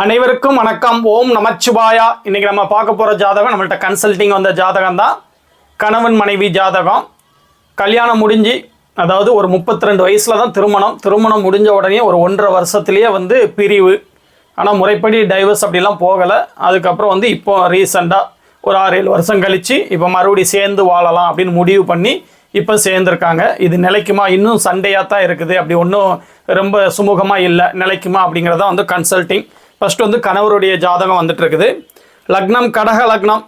அனைவருக்கும் வணக்கம். ஓம் நமச்சிவாயா. இன்னைக்கு நம்ம பார்க்க போகிற ஜாதகம் நம்மள்ட்ட கன்சல்டிங் வந்த ஜாதகம் தான். கணவன் மனைவி ஜாதகம். கல்யாணம் முடிஞ்சு அதாவது ஒரு 32 ரெண்டு வயசில் தான் திருமணம். திருமணம் முடிஞ்ச உடனே ஒரு ஒன்றரை வருஷத்துலேயே வந்து பிரிவு. ஆனால் முறைப்படி டைவர்ஸ் அப்படிலாம் போகலை. அதுக்கப்புறம் வந்து இப்போ ரீசெண்டாக ஒரு ஆறு ஏழு வருஷம் கழித்து இப்போ மறுபடியும் சேர்ந்து வாழலாம் அப்படின்னு முடிவு பண்ணி இப்போ சேர்ந்துருக்காங்க. இது நிலைக்குமா? இன்னும் சண்டையாக தான் இருக்குது. அப்படி ஒன்றும் ரொம்ப சுமூகமாக இல்லை. நிலைக்குமா அப்படிங்கிறதான் வந்து கன்சல்டிங் ஃபஸ்ட்டு வந்து கணவருடைய ஜாதகம் வந்துட்டு இருக்குது லக்னம் கடக லக்னம்.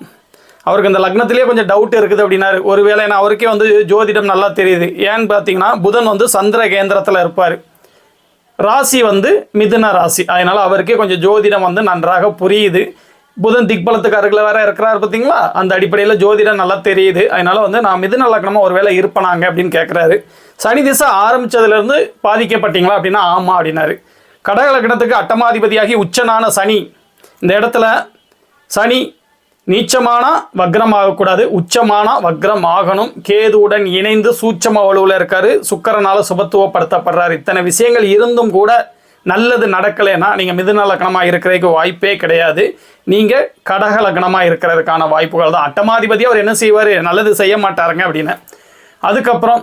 அவருக்கு இந்த லக்னத்திலே கொஞ்சம் டவுட் இருக்குது அப்படின்னாரு. ஒருவேளை நான் அவருக்கே வந்து ஜோதிடம் நல்லா தெரியுது. ஏன்னு பார்த்தீங்கன்னா புதன் வந்து சந்திர கேந்திரத்தில் இருப்பார். ராசி வந்து மிதுன ராசி. அதனால் அவருக்கே கொஞ்சம் ஜோதிடம் வந்து நன்றாக புரியுது. புதன் திக்பலத்துக்கு அருகில் வேற இருக்கிறாரு பார்த்தீங்களா அந்த அடிப்படையில் ஜோதிடம் நல்லா தெரியுது. அதனால வந்து நான் மிதுன லக்னமாக ஒரு வேளை இருப்பனாங்க அப்படின்னு கேட்குறாரு சனி திசை ஆரம்பிச்சதுலேருந்து பாதிக்கப்பட்டீங்களா அப்படின்னா ஆமாம் அப்படின்னாரு. கடகலக்கணத்துக்கு அட்டமாதிபதியாகி உச்சனான சனி. இந்த இடத்துல சனி நீச்சமான வக்ரம் ஆகக்கூடாது உச்சமான வக்ரம் ஆகணும் கேதுவுடன் இணைந்து சூட்சம வலுவில் இருக்காரு. சுக்கரனால் சுபத்துவப்படுத்தப்படுறாரு. இத்தனை விஷயங்கள் இருந்தும் கூட நல்லது நடக்கலைன்னா நீங்கள் மிதுன லக்னமாக இருக்கிறதுக்கு வாய்ப்பே கிடையாது. நீங்கள் கடக லக்னமாக இருக்கிறதுக்கான வாய்ப்புகள் தான். அட்டமாதிபதி அவர் என்ன செய்வார்? நல்லது செய்ய மாட்டாருங்க அப்படின்னு. அதுக்கப்புறம்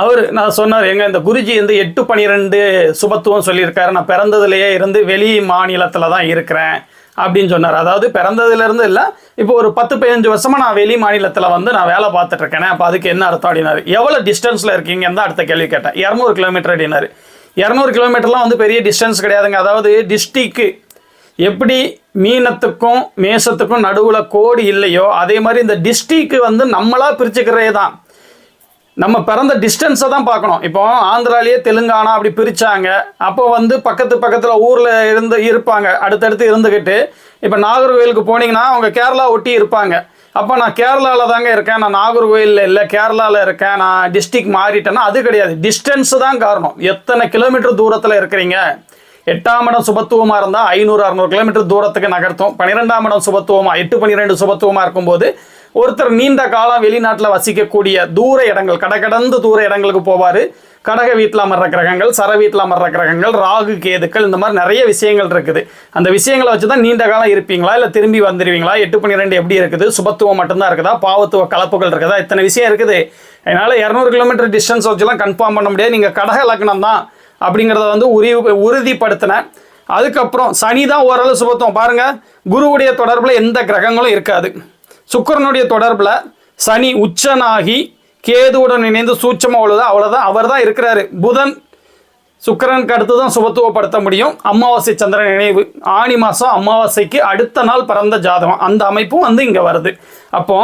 அவர் நான் சொன்னார் எங்க இந்த குருஜி வந்து எட்டு பன்னிரெண்டு சுபத்துவம் சொல்லியிருக்காரு. நான் பிறந்ததுலேயே இருந்து வெளி மாநிலத்தில் தான் இருக்கிறேன் அப்படின்னு சொன்னார். அதாவது பிறந்ததுலேருந்து இல்லை இப்போ ஒரு பத்து பதினஞ்சு வருஷமாக நான் வெளி மாநிலத்தில் வந்து நான் வேலை பார்த்துட்டு இருக்கேனே அப்போ அதுக்கு என்ன அர்த்தம் அப்படின்னாரு. எவ்வளோ டிஸ்டன்ஸில் இருக்கீங்கன்னு தான் அடுத்த கேள்வி கேட்டேன். இரநூறு கிலோமீட்டர் அப்படின்னாரு. இரநூறு கிலோமீட்டர்லாம் வந்து பெரிய டிஸ்டன்ஸ் கிடையாதுங்க. அதாவது டிஸ்ட்ரிக்கு எப்படி மீனத்துக்கும் மேசத்துக்கும் நடுவில் கோடு இல்லையோ அதே மாதிரி இந்த டிஸ்ட்ரிக்கு வந்து நம்மளாக பிரிச்சுக்கிறதே தான். நம்ம பிறந்த டிஸ்டன்ஸை தான் பார்க்கணும். இப்போ ஆந்திராலேயே தெலுங்கானா அப்படி பிரித்தாங்க அப்போ வந்து பக்கத்து பக்கத்தில் ஊரில் இருந்து இருப்பாங்க. அடுத்தடுத்து இருந்துக்கிட்டு இப்போ நாகர்கோயிலுக்கு போனீங்கன்னா அவங்க கேரளா ஒட்டி இருப்பாங்க. அப்போ நான் கேரளாவில் தாங்க இருக்கேன். நான் நாகர்கோயிலில் இல்லை கேரளாவில் இருக்கேன். நான் டிஸ்ட்ரிக் மாறிட்டேன்னா அது கிடையாது. டிஸ்டன்ஸு தான் காரணம். எத்தனை கிலோமீட்டர் தூரத்தில் இருக்கிறீங்க? எட்டாம் இடம் சுபத்துவமாக இருந்தால் ஐநூறு அறநூறு கிலோமீட்டர் தூரத்துக்கு நகர்த்தும். பன்னிரெண்டாம் இடம் சுபத்துவமாக எட்டு பன்னிரெண்டு சுபத்துவமாக இருக்கும்போது ஒருத்தர் நீண்ட காலம் வெளிநாட்டில் வசிக்கக்கூடிய தூர இடங்கள் கடகடந்து தூர இடங்களுக்கு போவார். கடக வீட்டில் அமர்ற கிரகங்கள் சர வீட்டில் அமர்ற கிரகங்கள் ராகு கேதுக்கள் இந்த மாதிரி நிறைய விஷயங்கள் இருக்குது. அந்த விஷயங்களை வச்சு தான் நீண்ட காலம் இருப்பீங்களா? இல்லை திரும்பி வந்துடுவீங்களா எட்டு பன்னிரெண்டு எப்படி இருக்குது? சுபத்துவம் மட்டும்தான் இருக்குதா? பாவத்துவ கலப்புகள் இருக்குதா? இத்தனை விஷயம் இருக்குது. அதனால் இரநூறு கிலோமீட்டர் டிஸ்டன்ஸ் வச்சுலாம் கன்ஃபார்ம் பண்ண முடியாது. நீங்கள் கடக லக்னம் தான் அப்படிங்கிறத வந்து உரி உறுதிப்படுத்தினேன் அதுக்கப்புறம் சனி தான் ஓரளவு சுபத்துவம். பாருங்கள் குருவுடைய தொடர்பில் எந்த கிரகங்களும் இருக்காது. சுக்கிரனுடைய தொடர்பில் சனி உச்சனாகி கேதுவுடன் இணைந்து சூட்சமாக அவ்வளோதான் அவ்வளோதான் அவர் தான் இருக்கிறாரு. புதன் சுக்கிரனுக்கு அடுத்து தான் சுபத்துவப்படுத்த முடியும். அமாவாசை சந்திரன் நினைவு. ஆணி மாதம் அமாவாசைக்கு அடுத்த நாள் பிறந்த ஜாதகம். அந்த அமைப்பும் வந்து இங்கே வருது. அப்போ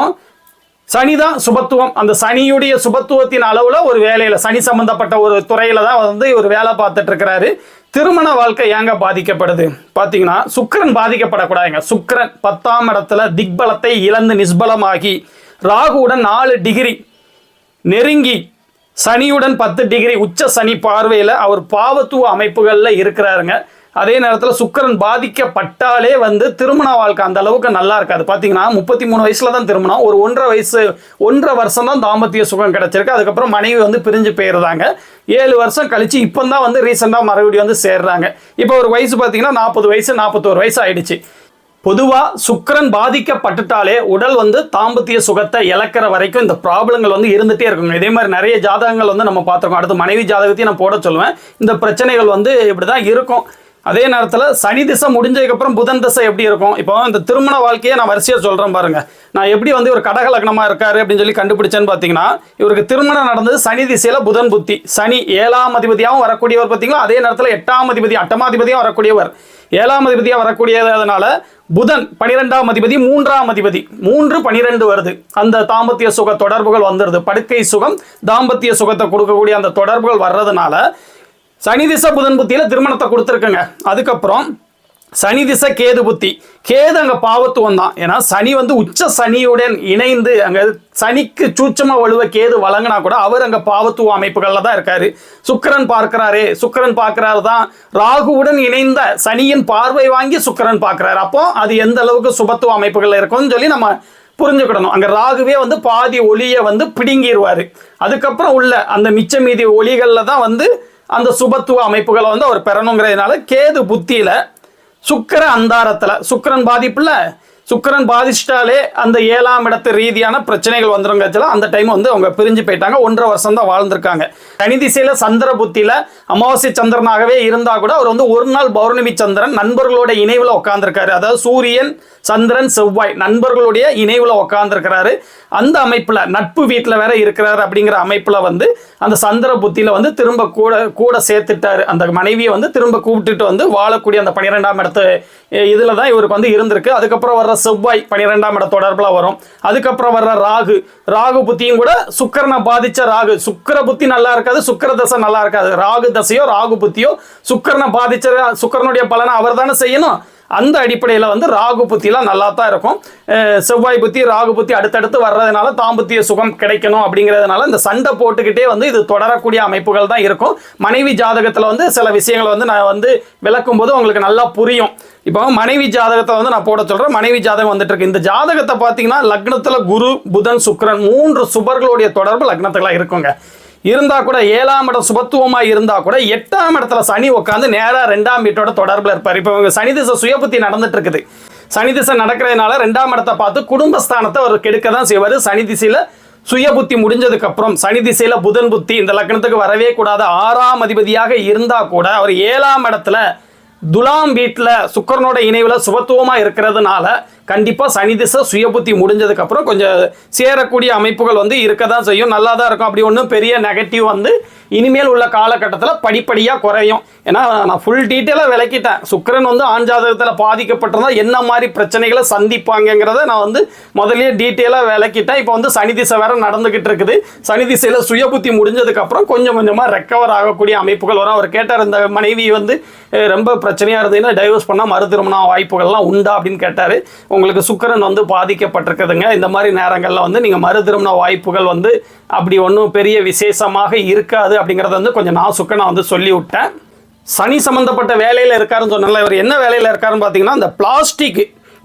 சனி தான் சுபத்துவம். அந்த சனியுடைய சுபத்துவத்தின் அளவில் ஒரு வேலையில் சனி சம்பந்தப்பட்ட ஒரு துறையில் தான் வந்து இவர் வேலை பார்த்துட்டு இருக்கிறாரு. திருமண வாழ்க்கை ஏங்க பாதிக்கப்படுது? பார்த்தீங்கன்னா சுக்கிரன் பாதிக்கப்படக்கூடாதுங்க. சுக்கிரன் பத்தாம் இடத்துல திக்பலத்தை இழந்து நிஷ்பலமாகி ராகுவுடன் நாலு டிகிரி நெருங்கி சனியுடன் பத்து டிகிரி உச்ச சனி பார்வையில் அவர் பாவத்துவ அமைப்புகளில் இருக்கிறாருங்க. அதே நேரத்தில் சுக்கரன் பாதிக்கப்பட்டாலே வந்து திருமண வாழ்க்கை அந்த அளவுக்கு நல்லா இருக்காது. பார்த்தீங்கன்னா முப்பத்தி மூணு வயசில் தான் திருமணம். ஒரு ஒன்றரை வயசு ஒன்றரை வருஷம் தான் தாம்பத்திய சுகம் கிடச்சிருக்கு. அதுக்கப்புறம் மனைவி வந்து பிரிஞ்சு போயிருந்தாங்க ஏழு வருஷம் கழிச்சு இப்போ தான் வந்து ரீசெண்டாக மறுபடியும் வந்து சேர்றாங்க. இப்போ ஒரு வயசு பார்த்தீங்கன்னா நாற்பது வயசு நாற்பத்தோரு வயசு ஆயிடுச்சு. பொதுவாக சுக்கரன் பாதிக்கப்பட்டுட்டாலே உடல் வந்து தாம்பத்திய சுகத்தை இழக்கிற வரைக்கும் இந்த ப்ராப்ளங்கள் வந்து இருந்துகிட்டே இருக்குங்க. இதே மாதிரி நிறைய ஜாதகங்கள் வந்து நம்ம பார்த்துருக்கோம். அடுத்து மனைவி ஜாதகத்தையும் நான் போட சொல்லுவேன். இந்த பிரச்சனைகள் வந்து இப்படி தான் இருக்கும். அதே நேரத்தில் சனி திசை முடிஞ்சதுக்கப்புறம் புதன் திசை எப்படி இருக்கும்? இப்போ இந்த திருமண வாழ்க்கையை நான் வரிசையாக சொல்கிறேன் பாருங்கள் நான் எப்படி வந்து ஒரு கடக லக்னமாக இருக்காரு அப்படின்னு சொல்லி கண்டுபிடிச்சேன்னு பார்த்தீங்கன்னா இவருக்கு திருமணம் நடந்தது சனி திசையில் புதன் புத்தி. சனி ஏழாம் அதிபதியாகவும் வரக்கூடியவர் பார்த்தீங்களா அதே நேரத்தில் எட்டாம் அதிபதி அட்டமாதிபதியாக வரக்கூடியவர். ஏழாம் அதிபதியாக வரக்கூடியதுனால புதன் பனிரெண்டாம் அதிபதி மூன்றாம் அதிபதி. மூன்று பனிரெண்டு வருது. அந்த தாம்பத்திய சுக தொடர்புகள் வந்துடுது படுக்கை சுகம் தாம்பத்திய சுகத்தை கொடுக்கக்கூடிய அந்த தொடர்புகள் வர்றதுனால சனி திசை புதன் புத்தியில் திருமணத்தை கொடுத்துருக்குங்க. அதுக்கப்புறம் சனி திசை கேது புத்தி. கேது அங்கே பாவத்துவம் தான். ஏன்னா சனி வந்து உச்ச சனியுடன் இணைந்து அங்கே சனிக்கு சூச்சமாக வலுவ கேது வழங்கினா கூட அவர் அங்கே பாவத்துவ அமைப்புகளில் தான் இருக்கார். சுக்கரன் பார்க்கிறாரே. சுக்கரன் பார்க்கிறாரு தான். ராகுவுடன் இணைந்த சனியின் பார்வை வாங்கி சுக்கிரன் பார்க்குறாரு. அப்போ அது எந்த அளவுக்கு சுபத்துவ அமைப்புகளில் இருக்கும்னு சொல்லி நம்ம புரிஞ்சுக்கிடணும். அங்கே ராகுவே வந்து பாதி ஒளியை வந்து பிடுங்கிடுவார் அதுக்கப்புறம் உள்ள அந்த மிச்ச மீதி ஒளிகளில் தான் வந்து அந்த சுபத்துவ அமைப்புகளை வந்து அவர் பெறணுங்கிறதுனால கேது புத்தியில் சுக்கிர அந்தாரத்துல சுக்கிரன் பாதிப்புல சுக்கிரன் பாதிச்சிட்டாலே அந்த ஏழாம் இடத்து ரீதியான பிரச்சனைகள் வந்துருங்கச்சுல அந்த டைம் வந்து அவங்க பிரிஞ்சு போயிட்டாங்க. ஒன்றரை வருஷம் தான் வாழ்ந்திருக்காங்க. கணிதிசையில் சந்திர புத்தியில் அமாவாசை சந்திரனாகவே இருந்தால் கூட அவர் வந்து ஒரு நாள் பௌர்ணமி சந்திரன் நண்பர்களோட இணைவில் உட்காந்துருக்காரு அதாவது சூரியன் சந்திரன் செவ்வாய் நண்பர்களுடைய இணைவில் உட்காந்துருக்கிறாரு அந்த அமைப்பில் நட்பு வீட்டில் வேற இருக்கிறாரு அப்படிங்கிற அமைப்பில் வந்து அந்த சந்திர புத்தியில் வந்து திரும்ப கூட கூட சேர்த்துட்டாரு. அந்த மனைவியை வந்து திரும்ப கூப்பிட்டுட்டு வந்து வாழக்கூடிய அந்த பன்னிரெண்டாம் இடத்து இதில் தான் இவருக்கு வந்து இருந்திருக்கு. அதுக்கப்புறம் வர்ற செவ்வாய் பன்னிரெண்டாம் இட தொடர்புல வரும். அதுக்கப்புறம் வர்ற ராகு. ராகு புத்தியும் கூட சுக்கரனை பாதிச்ச ராகு. சுக்கர புத்தி நல்லா இருக்காது சுக்கர தசை நல்லா இருக்காது. ராகு தசையோ ராகு புத்தியோ சுக்கரனை பாதிச்ச சுக்கரனுடைய பலனை அவர் தானே செய்யணும். அந்த அடிப்படையில் வந்து ராகு புத்திலாம் நல்லா தான் இருக்கும் செவ்வாய் புத்தி ராகு புத்தி அடுத்தடுத்து வர்றதுனால தாம்பத்திய சுகம் கிடைக்கணும் அப்படிங்கிறதுனால இந்த சண்டை போட்டுக்கிட்டே வந்து இது தொடரக்கூடிய அமைப்புகள் தான் இருக்கும். மனைவி ஜாதகத்தில் வந்து சில விஷயங்களை வந்து நான் வந்து விளக்கும் போது உங்களுக்கு நல்லா புரியும். இப்போ மனைவி ஜாதகத்தை வந்து நான் போட சொல்கிறேன் மனைவி ஜாதகம் வந்துட்டு இருக்கு இந்த ஜாதகத்தை பார்த்தீங்கன்னா லக்னத்தில் குரு புதன் சுக்ரன் மூன்று சுபர்களுடைய தொடர்பு லக்னத்துல இருக்குங்க. இருந்தால் கூட ஏழாம் இடம் சுபத்துவமாக இருந்தால் கூட எட்டாம் இடத்துல சனி உட்காந்து நேராக ரெண்டாம் வீட்டோட தொடர்பில் இருப்பார். இப்போ இவங்க சனி திசை சுயபுத்தி நடந்துட்டு இருக்குது சனி திசை நடக்கிறதுனால ரெண்டாம் இடத்தை பார்த்து குடும்பஸ்தானத்தை அவர் கெடுக்க தான் செய்வார். சனி திசையில் சுயபுத்தி முடிஞ்சதுக்கு அப்புறம் சனி திசையில புதன் புத்தி இந்த லக்னத்துக்கு வரவே கூடாது ஆறாம் அதிபதியாக இருந்தா கூட அவர் ஏழாம் இடத்துல துலாம் வீட்டில் சுக்கரனோட இணைவில் சுபத்துவமாக இருக்கிறதுனால கண்டிப்பாக சனி திசை சுயபுத்தி முடிஞ்சதுக்கு அப்புறம் கொஞ்சம் சேரக்கூடிய அமைப்புகள் வந்து இருக்க தான் செய்யும். நல்லா தான் இருக்கும். அப்படி ஒன்றும் பெரிய நெகட்டிவ் வந்து இனிமேல் உள்ள காலகட்டத்தில் படிப்படியாக குறையும். ஏன்னா நான் ஃபுல் டீட்டெயிலாக விளக்கிட்டேன். சுக்கிரன் வந்து ஆண் ஜாதகத்தில் பாதிக்கப்பட்டிருந்தா என்ன மாதிரி பிரச்சனைகளை சந்திப்பாங்கங்கிறத நான் வந்து முதலே டீட்டெயிலாக விளக்கிட்டேன். இப்போ வந்து சனி திசை வேற நடந்துக்கிட்டு இருக்குது. சனி திசையில் சுயபுத்தி முடிஞ்சதுக்கப்புறம் கொஞ்சம் கொஞ்சமாக ரெக்கவர் ஆகக்கூடிய அமைப்புகள் வரும். அவர் கேட்டார் இந்த மனைவி வந்து ரொம்ப பிரச்சனையாக இருந்ததுன்னா டைவர்ஸ் பண்ணால் மறு திருமண வாய்ப்புகள்லாம் உண்டா? அப்படின்னு கேட்டார். உங்களுக்கு சுக்கிரன் வந்து பாதிக்கப்பட்டிருக்குதுங்க. இந்த மாதிரி நேரங்களில் வந்து நீங்கள் மறு திருமண வாய்ப்புகள் வந்து அப்படி ஒன்றும் பெரிய விசேஷமாக இருக்காது அப்படிங்கிறத வந்து கொஞ்சம் நான் சுக்கனை வந்து சொல்லி விட்டேன் சனி சம்பந்தப்பட்ட வேலையில் இருக்காருன்னு சொன்னால இவர் என்ன வேலையில் இருக்காருன்னு பார்த்தீங்கன்னா அந்த பிளாஸ்டிக்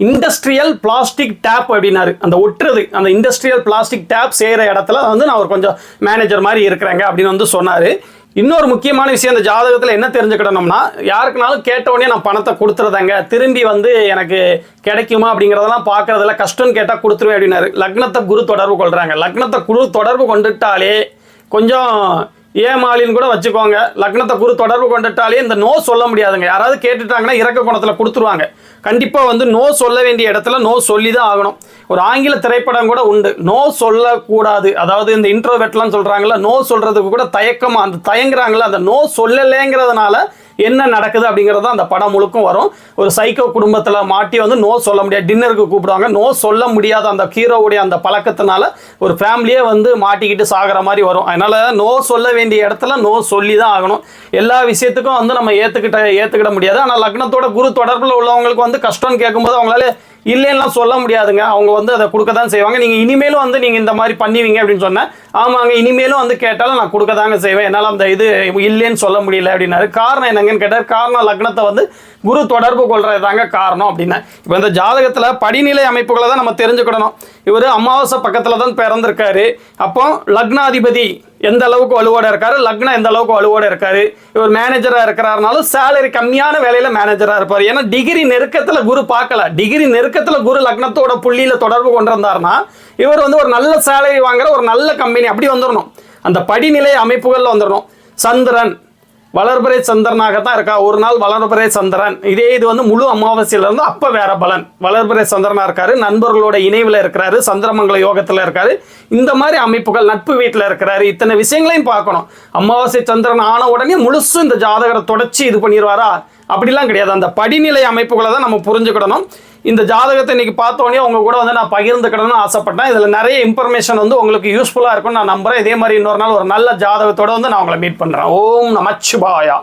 இண்டஸ்ட்ரியல் பிளாஸ்டிக் டேப் அப்படின்னாரு. அந்த ஒட்டுறது அந்த இண்டஸ்ட்ரியல் பிளாஸ்டிக் டேப் செய்கிற இடத்துல வந்து நான் ஒரு கொஞ்சம் மேனேஜர் மாதிரி இருக்கிறேங்க அப்படின்னு வந்து சொன்னார். இன்னொரு முக்கியமான விஷயம் இந்த ஜாதகத்தில் என்ன தெரிஞ்சுக்கிடணும்னா யாருக்குனாலும் கேட்ட நான் பணத்தை கொடுத்துறதாங்க. திரும்பி வந்து எனக்கு கிடைக்குமா அப்படிங்கிறதெல்லாம் பார்க்கறதுல கஷ்டம்னு கேட்டால் கொடுத்துருவேன் அப்படின்னாரு. லக்னத்தை குரு தொடர்பு கொள்கிறாங்க லக்னத்தை குரு தொடர்பு கொண்டுட்டாலே கொஞ்சம் ஏமாலின்னு கூட வச்சுக்கோங்க. லக்னத்தை குரு தொடர்பு கொண்டுட்டாலே இந்த நோ சொல்ல முடியாதுங்க. யாராவது கேட்டுட்டாங்கன்னா இறக்க குணத்தில் கொடுத்துருவாங்க. கண்டிப்பாக வந்து நோ சொல்ல வேண்டிய இடத்துல நோ சொல்லி தான் ஆகணும். ஒரு ஆங்கில திரைப்படம் கூட உண்டு. நோ சொல்லக்கூடாது. அதாவது இந்த இன்ட்ரோவெட்லாம் சொல்கிறாங்களா நோ சொல்கிறதுக்கு கூட தயக்கமாக அந்த தயங்குறாங்களா அந்த நோ சொல்லலைங்கிறதுனால என்ன நடக்குது அப்படிங்கிறது அந்த படம் முழுக்கும் வரும். ஒரு சைக்கோ குடும்பத்தில் மாட்டி வந்து நோ சொல்ல முடியாது. டின்னருக்கு கூப்பிடுவாங்க. நோ சொல்ல முடியாத அந்த ஹீரோவுடைய அந்த பழக்கத்தினால ஒரு ஃபேமிலியே வந்து மாட்டிக்கிட்டு சாகிற மாதிரி வரும். அதனால் நோ சொல்ல வேண்டிய இடத்துல நோ சொல்லி தான் ஆகணும். எல்லா விஷயத்துக்கும் வந்து நம்ம ஏற்றுக்கிட்ட ஏற்றுக்கிட முடியாது. ஆனால் லக்னத்தோட குரு தொடர்பில் உள்ளவங்களுக்கு வந்து கஷ்டம்னு கேட்கும்போது அவங்களால இல்லைன்னா சொல்ல முடியாதுங்க. அவங்க வந்து அதை கொடுக்க தான் செய்வாங்க. நீங்கள் இனிமேலும் வந்து நீங்கள் இந்த மாதிரி பண்ணுவீங்க அப்படின்னு சொன்னேன் ஆமாங்க இனிமேலும் வந்து கேட்டாலும் நான் கொடுக்க தாங்க செய்வேன். என்னால் அந்த இது இல்லைன்னு சொல்ல முடியல அப்படின்னாரு. காரணம் என்னங்கன்னு கேட்டார். காரணம் லக்னத்தை வந்து குரு தொடர்பு கொள்றது தாங்க காரணம் அப்படின்னா இப்போ இந்த ஜாதகத்தில் படிநிலை அமைப்புகளை தான் நம்ம தெரிஞ்சுக்கிடணும். இவர் அமாவாசை பக்கத்தில் தான் பிறந்திருக்காரு. அப்போ லக்னாதிபதி எந்த அளவுக்கு வலுவோட இருக்காரு? லக்னம் எந்த அளவுக்கு வலுவோட இருக்காரு? இவர் மேனேஜராக இருக்கிறாருனாலும் சேலரி கம்மியான வேலையில் மேனேஜராக இருப்பார். ஏன்னா டிகிரி நெருக்கத்தில் குரு பார்க்கல. டிகிரி நெருக்கத்தில் குரு லக்னத்தோட புள்ளியில் தொடர்பு கொண்டிருந்தார்னா இவர் வந்து ஒரு நல்ல சேலரி வாங்குற ஒரு நல்ல கம்பெனி அப்படி வந்துடணும் அந்த படிநிலை அமைப்புகளில் வந்துடணும் சந்திரன் வளர்பிறை சந்திரனாக தான் இருக்கா. ஒரு நாள் வளர்பிறை சந்திரன். இதே இது வந்து முழு அமாவாசையில இருந்து அப்ப வேற பலன். வளர்பிறை சந்திரனா இருக்காரு நண்பர்களோட இணைவில் இருக்கிறாரு சந்திரமங்கல யோகத்துல இருக்காரு. இந்த மாதிரி அமைப்புகள் நட்பு வீட்டில் இருக்கிறாரு. இத்தனை விஷயங்களையும் பார்க்கணும். அமாவாசை சந்திரன் ஆன உடனே முழுசும் இந்த ஜாதகரை தொடச்சி இது பண்ணிடுவாரா அப்படிலாம் கிடையாது. அந்த படிநிலை அமைப்புகளை தான் நம்ம புரிஞ்சுக்கிடணும். இந்த ஜாதகத்தை இன்னைக்கு பார்த்தோன்னே உங்க கூட வந்து நான் பகிர்ந்துக்கிடணும்னு ஆசைப்பட்டேன். இதில் நிறைய இன்ஃபர்மேஷன் வந்து உங்களுக்கு யூஸ்ஃபுல்லாக இருக்கும்னு நான் நம்புறேன். இதே மாதிரி இன்னொரு நாள் ஒரு நல்ல ஜாதகத்தோட வந்து நான் உங்களை மீட் பண்ணுறேன் ஓம் நமச்சிவாயா.